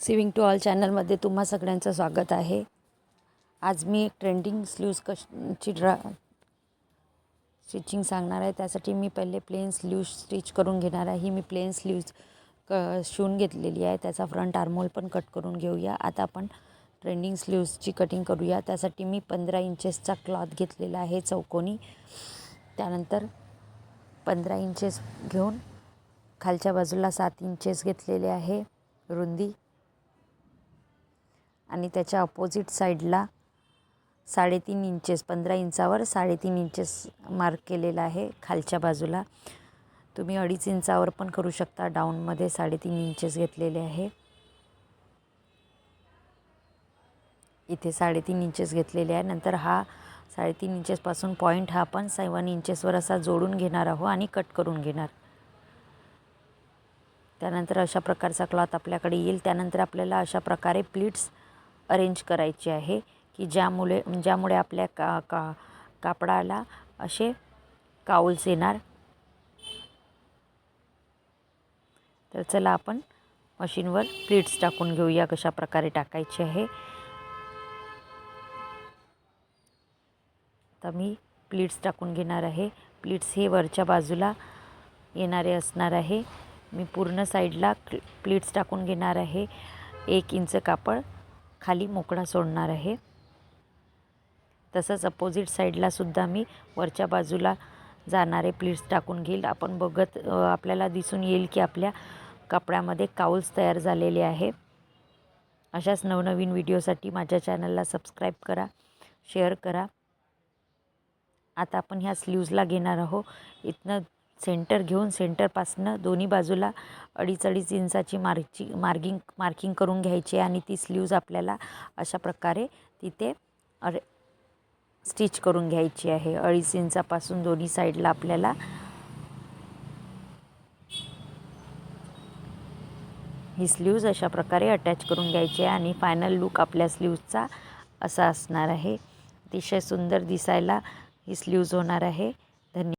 Swimming to all चॅनलमध्ये तुम्हा सगळ्यांचं स्वागत आहे. आज मी एक ट्रेंडिंग स्लीव्ज कश ची ड्रा स्टिचिंग सांगणार आहे. त्यासाठी मी पहिले प्लेन स्लीव्ज स्टिच करून घेणार आहे. ही मी प्लेन स्लीव्ज क शिवून घेतलेली आहे. त्याचा फ्रंट आर्मोल पण कट करून घेऊया. आता आपण ट्रेंडिंग स्लीव्जची कटिंग करूया. त्यासाठी मी पंधरा इंचेसचा क्लॉथ घेतलेला आहे चौकोनी. त्यानंतर पंधरा इंचेस घेऊन खालच्या बाजूला सात इंचेस घेतलेले आहे. रुंदी आणि त्याच्या अपोजिट साईडला साडेतीन इंचेस पंधरा इंचावर साडेतीन इंचेस मार्क केलेला आहे खालच्या बाजूला. तुम्ही अडीच इंचावर पण करू शकता डाऊनमध्ये साडेतीन इंचेस घेतलेले आहे. इथे साडेतीन इंचेस घेतलेले आहे. नंतर हा साडेतीन इंचेसपासून पॉईंट हा आपण सेवन इंचेसवर असा जोडून घेणार आहोत आणि कट करून घेणार. त्यानंतर अशा प्रकारचा क्लॉथ आपल्याकडे येईल. त्यानंतर आपल्याला अशा प्रकारे प्लीट्स अरेंज करायची आहे की ज्यामुळे ज्यामुळे आपल्या का का कापडाला असे काउल्स येणार. तर चला आपण मशीनवर प्लीट्स टाकून घेऊया कशा प्रकारे टाकायची आहे. तर मी प्लीट्स टाकून घेणार आहे. प्लीट्स हे वरच्या बाजूला येणारे असणार आहे. मी पूर्ण साईडला प्लीट्स टाकून घेणार आहे. एक इंच कापड. खाली मोकळा सोडणार आहे. तसंच अपोजिट साईडलासुद्धा मी वरच्या बाजूला जाणारे प्लीट्स टाकून घेईल. आपण बघत आपल्याला दिसून येईल की आपल्या कपड्यामध्ये काउल्स तयार झालेले आहे. अशाच नवनवीन व्हिडिओसाठी माझ्या चॅनलला सबस्क्राईब करा शेअर करा. आता आपण ह्या स्लीव्जला घेणार आहोत. इथनं सेंटर घेऊन सेंटरपासनं दोन्ही बाजूला अडीच अडीच इंचाची मार्कची मार्गिंग मार्किंग करून घ्यायची आणि ती स्लीव्ज आपल्याला अशा प्रकारे तिथे अरे स्टिच करून घ्यायची आहे. अडीच इंचापासून दोन्ही साईडला आपल्याला ही स्लीव्ज अशा प्रकारे अटॅच करून घ्यायची आहे आणि फायनल लुक आपल्या स्लीव्जचा असा असणार आहे. अतिशय सुंदर दिसायला ही स्लीव्ज होणार आहे.